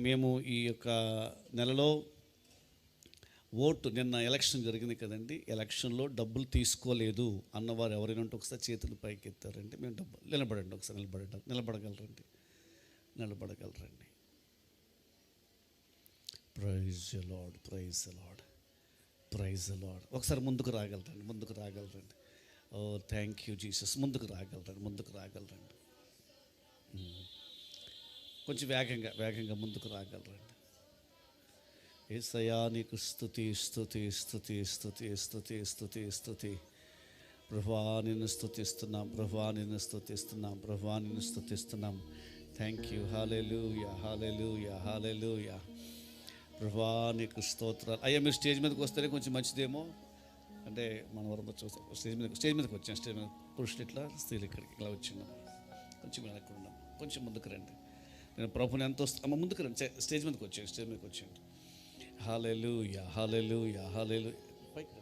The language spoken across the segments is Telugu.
మేము ఈ యొక్క నెలలో ఓటు నిన్న ఎలక్షన్ జరిగింది కదండి. ఎలక్షన్లో డబ్బులు తీసుకోలేదు అన్నవారు ఎవరైనా ఉంటే ఒకసారి చేతులు పైకి ఎత్తారండి మేము డబ్బులు నిలబడండి ఒకసారి నిలబడండి నిలబడగలరండి నిలబడగలరండి. Praise Lord praise Lord praise Lord ఒకసారి ముందుకు రాగలరండి ముందుకు రాగలరండి. ఓ థ్యాంక్ యూ జీసస్ ముందుకు రాగలరండి ముందుకు రాగలరండి. Hmm. కొంచెం వేగంగా వేగంగా ముందుకు రాగలరండి. ఏసయా నీకు స్థుతి స్థుతి స్థుతి స్థుతి స్థుతి స్థుతి స్థుతి ప్రభా నిన్ను స్థుతిస్తున్నాం ప్రభా నిన్ను స్థుతిస్తున్నాం ప్రభా నిన్ను స్థుతిస్తున్నాం thank you hallelujah hallelujah hallelujah ప్రభా నీకు స్తోత్రాలు. అయ్యా మీరు స్టేజ్ మీదకి వస్తేనే కొంచెం మంచిదేమో. అంటే మనం వరం చూస్తాం స్టేజ్ మీద స్టేజ్ మీదకి వచ్చాం స్టేజ్ మీద పురుషులు ఇట్లా స్త్రీలు ఇక్కడికి ఇలా వచ్చిన్నాం కొంచెం వెనక్కి ఉన్నాం కొంచెం ముందుకు రండి. నేను ప్రభుని ఎంతో అమ్మ ముందుకు రండి. స్టేజ్ మీదకి వచ్చాను స్టేజ్ మీదకి వచ్చాను హాలెలు యా హాలెలు యా హాలెలు పైకి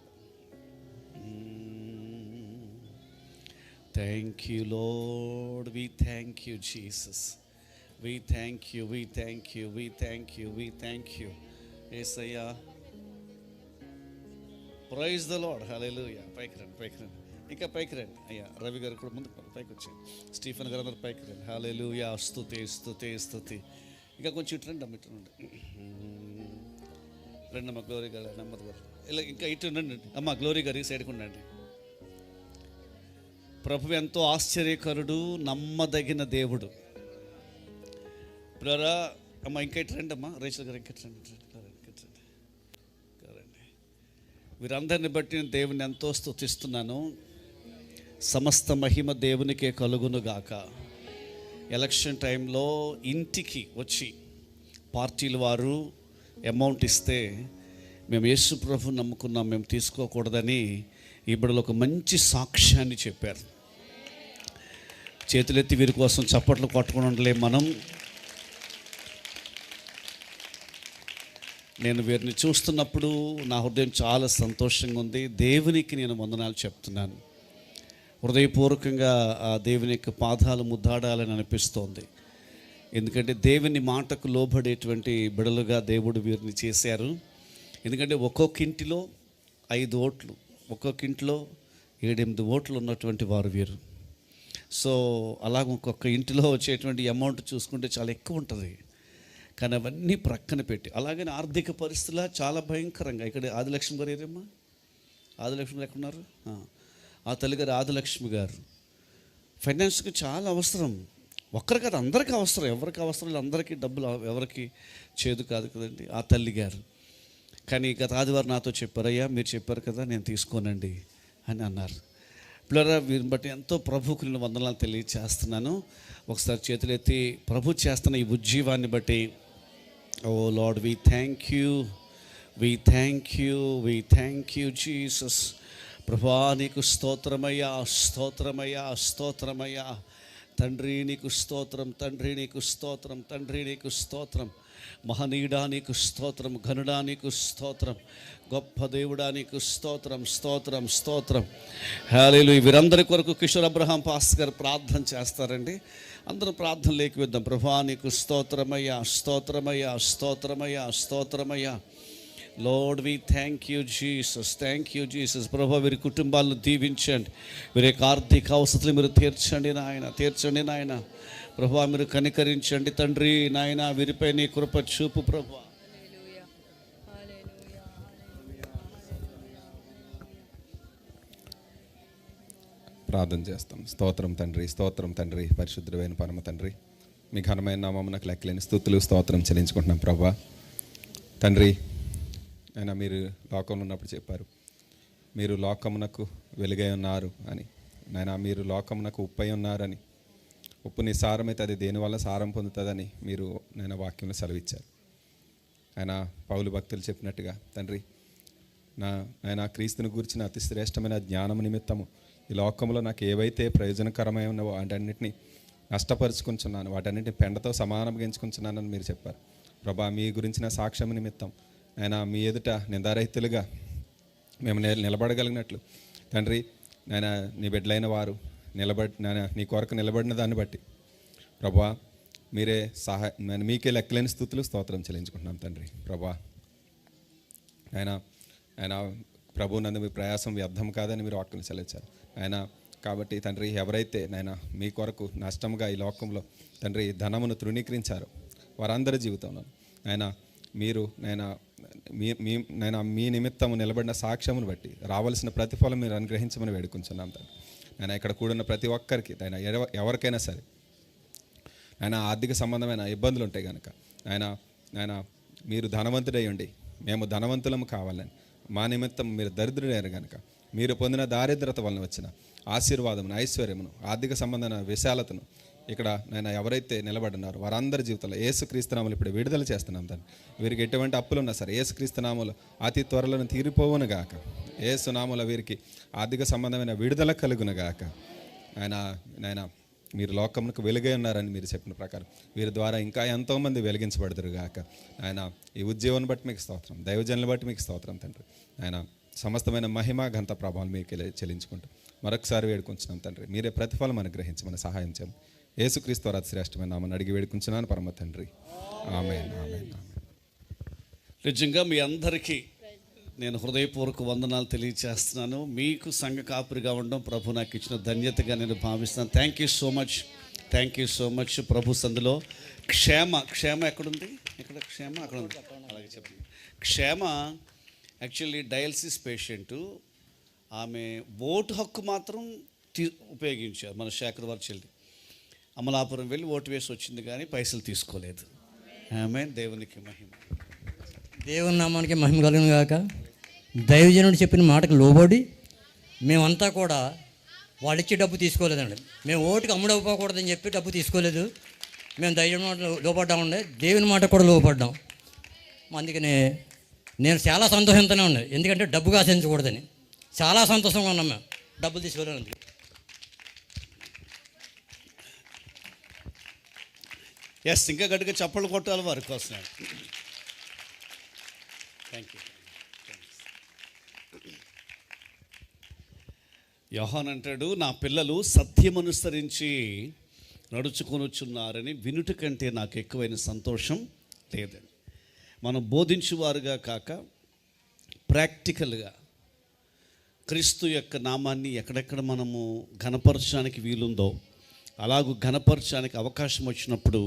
thank you Lord we thank you Jesus we thank you we thank you we thank you we thank you Yesayya. Praise the Lord hallelujah పైకి రండి పైకి రండి. ఇంకా పైకి రండి. అయ్యా రవి గారు కూడా ముందు పైకి వచ్చాయి స్టీఫెన్ గారు అందరు పైకి రండి. హల్లెలూయా స్తుతి స్తుతి స్తుతి. ఇంకా కొంచెం ఇటు రండి అమ్మ ఇటు రండి. రండి అమ్మ గ్లోరీ గారు నెమ్మది గారు ఇలా ఇంకా ఇటు రండి. అమ్మ గ్లోరీ గారు ఈ సైడ్కి ఉండండి. ప్రభు ఎంతో ఆశ్చర్యకరుడు నమ్మదగిన దేవుడు. ప్రరా అమ్మ ఇంకా ఇటు రండి అమ్మ రేషల్ గారు ఇంకా రండి, వీరందరిని బట్టి నేను దేవుని ఎంతో స్తుతిస్తున్నాను. సమస్త మహిమ దేవునికే కలుగును గాక ఎలక్షన్ టైంలో ఇంటికి వచ్చి పార్టీలు వారు అమౌంట్ ఇస్తే మేము యేసు ప్రభు నమ్ముకున్నాం మేము తీసుకోకూడదని ఈ ఒక మంచి సాక్ష్యాన్ని చెప్పారు. చేతులెత్తి వీరి కోసం చప్పట్లు కొట్టుకుని ఉండలే మనం. నేను వీరిని చూస్తున్నప్పుడు నా హృదయం చాలా సంతోషంగా ఉంది. దేవునికి నేను వందనాలు చెప్తున్నాను. హృదయపూర్వకంగా ఆ దేవుని యొక్క పాదాలు ముద్దాడాలని అనిపిస్తోంది. ఎందుకంటే దేవుని మాటకు లోబడేటువంటి బిడలుగా దేవుడు వీరిని చేశారు. ఎందుకంటే ఒక్కొక్క ఇంటిలో ఐదు ఓట్లు ఒక్కొక్క ఇంట్లో ఏడెనిమిది ఓట్లు ఉన్నటువంటి వారు వీరు. సో అలాగ ఒక్కొక్క ఇంటిలో వచ్చేటువంటి అమౌంట్ చూసుకుంటే చాలా ఎక్కువ ఉంటుంది. కానీ అవన్నీ ప్రక్కన పెట్టి అలాగే ఆర్థిక పరిస్థితుల చాలా భయంకరంగా. ఇక్కడ ఆదిలక్ష్మి గారు ఏరమ్మా ఆదిలక్ష్మి గారు ఎక్కడున్నారు? ఆ. తల్లిగారు ఆదిలక్ష్మి గారు. ఫైనాన్స్కి చాలా అవసరం. ఒక్కరు కాదు అందరికీ అవసరం. ఎవరికి అవసరం లేదు అందరికీ డబ్బులు ఎవరికి చేదు కాదు కదండి ఆ తల్లి గారు. కానీ గత ఆదివారం నాతో చెప్పారయ్యా మీరు చెప్పారు కదా నేను తీసుకోనండి అని అన్నారు. పిల్లరా వీరిని బట్టి ఎంతో ప్రభుకు నేను వందనాలు తెలియచేస్తున్నాను. ఒకసారి చేతులెత్తి ప్రభు చేస్తున్న ఈ ఉజ్జీవాన్ని బట్టి ఓ Lord we thank you we thank you we thank you Jesus ప్రభా నీకు స్తోత్రమయ్యా స్తోత్రమయ్యా స్తోత్రమయ్యా. తండ్రి నీకు స్తోత్రం తండ్రి నీకు స్తోత్రం తండ్రి నీకు స్తోత్రం. మహనీయుడా నీకు స్తోత్రం ఘనుడా నీకు స్తోత్రం. గొప్ప దేవుడా నీకు స్తోత్రం స్తోత్రం స్తోత్రం. హ్యాలీలు వీరందరి కొరకు కిషోర్ అబ్రహాం పాస్ గారు ప్రార్థన చేస్తారండి. అందరూ ప్రార్థన లేకివిద్దాం ప్రభా నీకు స్తోత్రమయ్యా స్తోత్రమయ్యా స్తోత్రమయ్యా స్తోత్రమయ్యా. Lord we thank you Jesus thank you Jesus ప్రభా వీరి కుటుంబాలను దీవించండి. వీరి యొక్క ఆర్థిక అవసరాలు మీరు తీర్చండి నాయన తీర్చండి నాయన. ప్రభా మీరు కనికరించండి తండ్రి నాయన వీరిపై నీ కృప చూపు ప్రభా. ప్రార్థన చేస్తాం. స్తోత్రం తండ్రి స్తోత్రం తండ్రి పరిశుద్ధమైన పరమ తండ్రి. మీ ఘనమైన నామం నాకు లెక్కలేని స్థుతులు స్తోత్రం చెల్లించుకుంటున్నాం ప్రభా. తండ్రి ఆయన మీరు లోకంలో ఉన్నప్పుడు చెప్పారు. మీరు లోకమునకు వెలుగై ఉన్నారు అని. నాయన మీరు లోకమునకు ఉప్పై ఉన్నారని. ఉప్పుని సారమైతే అది దేనివల్ల సారం పొందుతుందని మీరు నేను వాక్యంలో సెలవిచ్చారు. ఆయన పౌలు భక్తులు చెప్పినట్టుగా తండ్రి నా ఆయన క్రీస్తుని గురించిన అతి శ్రేష్టమైన జ్ఞానం నిమిత్తము ఈ లోకంలో నాకు ఏవైతే ప్రయోజనకరమై ఉన్నావో వాటన్నిటిని నష్టపరుచుకుంటున్నాను వాటన్నిటిని పెండతో సమానం ఎంచుకుంటున్నానని మీరు చెప్పారు. ప్రభా మీ గురించిన సాక్ష్యం నిమిత్తం ఆయన మీ ఎదుట నిందారహితులుగా మేము నిలబడగలిగినట్లు. తండ్రి నాయన నీ బిడ్డలైన వారు నిలబడి నాయన నీ కొరకు నిలబడిన దాన్ని బట్టి. ప్రభా మీరే సహాయ మీకే లెక్కలేని స్థుతులు స్తోత్రం చెల్లించుకుంటున్నాం తండ్రి. ప్రభా ఆయన ఆయన ప్రభు నందు మీ ప్రయాసం వ్యర్థం కాదని మీరు వాక్కుని చెల్లించారు. ఆయన కాబట్టి తండ్రి ఎవరైతే నాయన మీ కొరకు నష్టంగా ఈ లోకంలో తండ్రి ధనమును తృణీకరించారు వారందరి జీవితంలో ఆయన మీరు నేను మీ మీ నేను మీ నిమిత్తము నిలబడిన సాక్ష్యమును బట్టి రావాల్సిన ప్రతిఫలం మీరు అనుగ్రహించమని వేడుకుంటున్నాం తండ్రి. నేను ఇక్కడ కూడిన ప్రతి ఒక్కరికి ఆయన ఎవరికైనా సరే ఆయన ఆర్థిక సంబంధమైన ఇబ్బందులు ఉంటాయి కనుక ఆయన ఆయన మీరు ధనవంతుడై ఉండి మేము ధనవంతులము కావాలని మా నిమిత్తం మీరు దరిద్రుడైన కనుక మీరు పొందిన దారిద్రత వలన వచ్చిన ఆశీర్వాదమును ఐశ్వర్యమును ఆర్థిక సంబంధమైన విశాలతను ఇక్కడ నేను ఎవరైతే నిలబడినారో వారందరి జీవితంలో ఏసుక్రీస్తునామలు ఇప్పుడు విడుదల చేస్తున్నాం దాన్ని వీరికి ఎటువంటి అప్పులు ఉన్నా సరే ఏసుక్రీస్తునాములు అతి త్వరలో తీరిపోవును గాక. ఏసునాముల వీరికి ఆర్థిక సంబంధమైన విడుదల కలుగును గాక. ఆయన ఆయన మీరు లోకమునకు వెలుగై ఉన్నారని మీరు చెప్పిన ప్రకారం వీరి ద్వారా ఇంకా ఎంతోమంది వెలిగించబడదురు గాక. ఆయన ఈ ఉద్యోగాన్ని బట్టి మీకు స్తోత్రం దైవజనులు బట్టి మీకు స్తోత్రం తండ్రి. ఆయన సమస్తమైన మహిమ ఘంత ప్రభావం మీకు చెల్లించుకుంటాం మరొకసారి వేడుకుంటున్నాం తండ్రి. మీరే ప్రతిఫలం అనుగ్రహించమని సహాయం చేయండి. యేసుక్రీస్తు వారి శ్రేష్టమైన నామని అడిగి వేడుకుంటున్నాను పరమ తండ్రి. ఆమె ఆమె నిజంగా మీ అందరికీ నేను హృదయపూర్వక వందనాలు తెలియచేస్తున్నాను. మీకు సంఘ కాపురిగా ఉండడం ప్రభు నాకు ఇచ్చిన ధన్యతగా నేను భావిస్తున్నాను. Thank you so much thank you so much ప్రభు సందులో. క్షేమ క్షేమ ఎక్కడుంది? ఇక్కడ క్షేమ? అక్కడ ఉంది. అలాగే చెప్పండి. క్షేమ యాక్చువల్లీ డయాలసిస్ పేషెంటు ఆమె ఓటు హక్కు మాత్రం తీ ఉపయోగించారు మన శేఖర్ వారి చెల్లి అమలాపురం వెళ్ళి ఓటు వేసి వచ్చింది కానీ పైసలు తీసుకోలేదు. ఆమె దేవునికి మహిమ. దేవుని నామానికి మహిమ కలుగును గాక. దైవజనుడు చెప్పిన మాటకు లోబడి మేమంతా కూడా వాళ్ళు ఇచ్చే డబ్బు తీసుకోలేదండి. మేము ఓటుకి అమ్ముడవ్వకూడదని చెప్పి డబ్బు తీసుకోలేదు. మేము దైవజనుడు మాట లోపడ్డామండి దేవుని మాట కూడా లోపడ్డాం అందుకని నేను చాలా సంతోషంతోనే ఉన్నాయి ఎందుకంటే డబ్బుగా ఆశించకూడదని చాలా సంతోషంగా ఉన్నాం మేము. డబ్బులు తీసుకోలేదు ఎస్ ఇంకా గట్టిగా చప్పలు కొట్టాలి వారి కోసం థ్యాంక్ యూ యోహాన్ అంటాడు నా పిల్లలు సత్యమనుసరించి నడుచుకొనుచున్నారని వినుట కంటే నాకు ఎక్కువైన సంతోషం లేదని. మనం బోధించువారుగా కాక ప్రాక్టికల్గా క్రీస్తు యొక్క నామాన్ని ఎక్కడెక్కడ మనము ఘనపరచడానికి వీలుందో అలాగూ ఘనపరచడానికి అవకాశం వచ్చినప్పుడు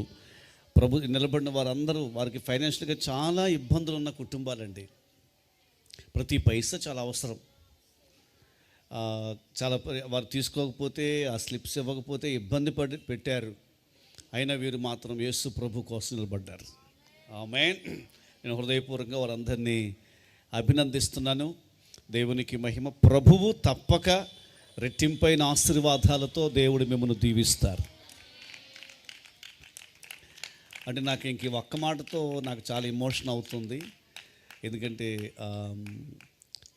ప్రభు నిలబడిన వారందరూ వారికి ఫైనాన్షియల్గా చాలా ఇబ్బందులు ఉన్న కుటుంబాలండి. ప్రతి పైసా చాలా అవసరం. చాలా వారు తీసుకోకపోతే ఆ స్లిప్స్ ఇవ్వకపోతే ఇబ్బంది పడి పెట్టారు. అయినా వీరు మాత్రం యేసు ప్రభు కోసం నిలబడ్డారు. ఆమె నేను హృదయపూర్వకంగా వారందరినీ అభినందిస్తున్నాను. దేవునికి మహిమ. ప్రభువు తప్పక రెట్టింపైన ఆశీర్వాదాలతో దేవుడు మిమ్మల్ని దీవిస్తారు. అంటే నాకు ఇంక ఒక్క మాటతో నాకు చాలా ఎమోషన్ అవుతుంది. ఎందుకంటే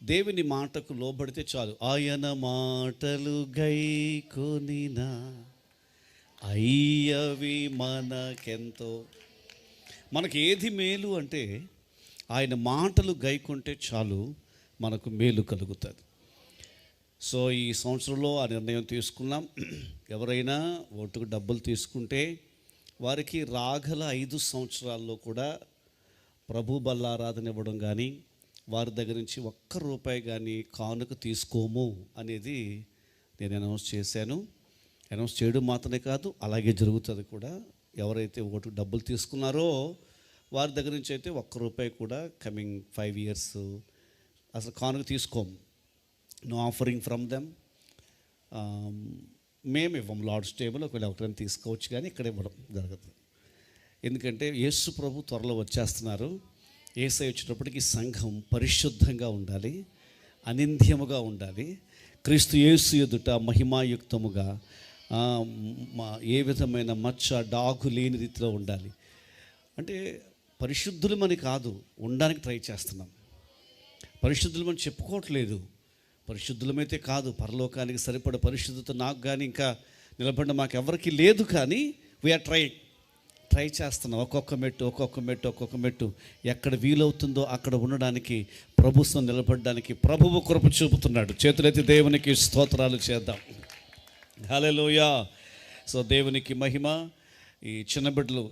దేవుని మాటకు లోబడితే చాలు. ఆయన మాటలు గై కొనినా అయ్యవి మనకెంతో. మనకి ఏది మేలు అంటే ఆయన మాటలు గైకుంటే చాలు మనకు మేలు కలుగుతుంది. సో ఈ సంవత్సరంలో ఆ నిర్ణయం తీసుకున్నాం. ఎవరైనా ఓటుకు డబ్బులు తీసుకుంటే వారికి రాగల ఐదు సంవత్సరాల్లో కూడా ప్రభు బల్లారాధన ఇవ్వడం కానీ వారి దగ్గర నుంచి ఒక్క రూపాయి కానీ కానుక తీసుకోము అనేది నేను అనౌన్స్ చేశాను. అనౌన్స్ చేయడం మాత్రమే కాదు అలాగే జరుగుతుంది కూడా. ఎవరైతే ఓటు డబ్బులు తీసుకున్నారో వారి దగ్గర నుంచి అయితే ఒక్క రూపాయి కూడా కమింగ్ ఫైవ్ ఇయర్స్ అసలు కానుక తీసుకోము. నో ఆఫరింగ్ ఫ్రమ్ దెమ్ మేము ఇవ్వం లార్డ్స్ టేబుల్ ఒకవేళ ఒకరిని తీసుకోవచ్చు కానీ ఇక్కడ ఇవ్వడం జరగదు. ఎందుకంటే యేసు ప్రభు త్వరలో వచ్చేస్తున్నారు. ఏసై వచ్చేటప్పటికి సంఘం పరిశుద్ధంగా ఉండాలి. అనింద్యముగా ఉండాలి. క్రీస్తు యేసు ఎదుట మహిమాయుక్తముగా ఏ విధమైన మచ్చ డాగు లేని రీతిలో ఉండాలి. అంటే పరిశుద్ధులమని కాదు ఉండడానికి ట్రై చేస్తున్నాం. పరిశుద్ధులమని చెప్పుకోవట్లేదు. పరిశుద్ధులమైతే కాదు పరలోకానికి సరిపడ పరిశుద్ధత నాకు కానీ ఇంకా నిలబడిన మాకు ఎవరికి లేదు కానీ వీఆర్ ట్రై ట్రై చేస్తున్నాం. ఒక్కొక్క మెట్టు ఒక్కొక్క మెట్టు ఒక్కొక్క మెట్టు ఎక్కడ వీలవుతుందో అక్కడ ఉండడానికి ప్రభుత్వం నిలబడడానికి ప్రభువు కృప చూపుతున్నాడు. చేతులైతే దేవునికి స్తోత్రాలు చేద్దాం. హలోయా సో దేవునికి మహిమ. ఈ చిన్న బిడ్డలు